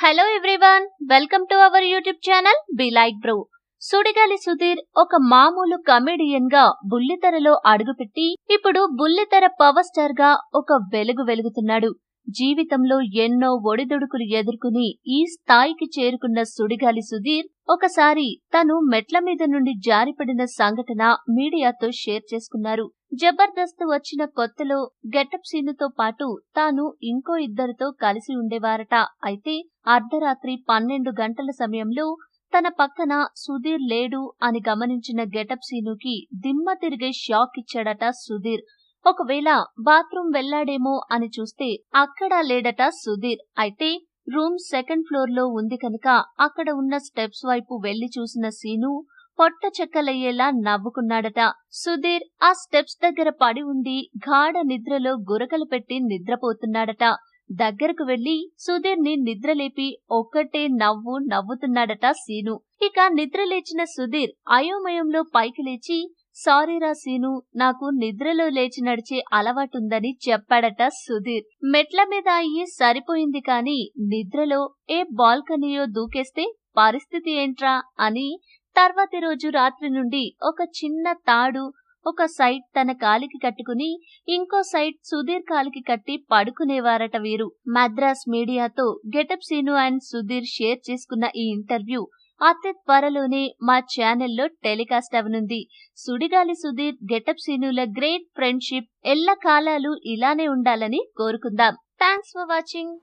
Hello everyone welcome to our YouTube channel be like bro Sudigali Sudheer ఒక మామూలు కమెడియన్గా బుల్లితెరలో అడుగుపెట్టి ఇప్పుడు బుల్లితెర పవర్ స్టార్గా ఒక వెలుగు వెలుగుతున్నాడు. జీవితంలో ఎన్నో ఒడిదుడుకులు ఎదుర్కొని ఈ స్థాయికి చేరుకున్న సుడిగాలి సుధీర్ ఒకసారి తను మెట్ల మీద నుండి జారిపడిన సంఘటన మీడియాతో షేర్ చేసుకున్నారు. జబర్దస్త్ వచ్చిన కొత్తలో గెటప్ సీనుతో పాటు తాను ఇంకో ఇద్దరితో కలిసి ఉండేవారట. అయితే అర్ధరాత్రి పన్నెండు గంటల సమయంలో తన పక్కన సుధీర్ లేడు అని గమనించిన గెటప్ సీనుకి దిమ్మ తిరిగే షాక్ ఇచ్చాడట సుధీర్. ఒకవేళ బాత్రూమ్ వెళ్ళాడేమో అని చూస్తే అక్కడా లేడట సుధీర్. అయితే రూమ్ సెకండ్ ఫ్లోర్లో ఉంది కనుక అక్కడ ఉన్న స్టెప్స్ వైపు వెళ్ళి చూసిన సీను పొట్ట చెక్కలయ్యేలా నవ్వుకున్నాడట. సుధీర్ ఆ స్టెప్స్ దగ్గర పడి ఉండి గాఢ నిద్రలో గురకలు పెట్టి నిద్రపోతున్నాడట. దగ్గరకు వెళ్ళి సుధీర్ని నిద్రలేపి ఒక్కటే నవ్వు నవ్వుతున్నాడట సీను. ఇక నిద్రలేచిన సుధీర్ అయోమయంలో పైకి లేచి సారీరా సీను నాకు నిద్రలో లేచి నడిచే అలవాటుందని చెప్పాడట సుధీర్. మెట్ల మీద అయ్యి సరిపోయింది కాని నిద్రలో ఏ బాల్కనీయో దూకేస్తే పరిస్థితి ఏంట్రా అని తర్వాతి రోజు రాత్రి నుండి ఒక చిన్న తాడు ఒక సైడ్ తన కాలికి కట్టుకుని ఇంకో సైడ్ సుధీర్ కాలికి కట్టి పడుకునేవారట వీరు. మద్రాస్ మీడియాతో getup Seenu and Sudheer share చేసుకున్న ఈ ఇంటర్వ్యూ అతి త్వరలోనే మా ఛానల్లో టెలికాస్ట్ అవనుంది. సుడిగాలి సుధీర్ గెటప్ సీనుల గ్రేట్ ఫ్రెండ్షిప్ ఎల్ల కాలాలు ఇలానే ఉండాలని కోరుకుందాం. Thanks for watching.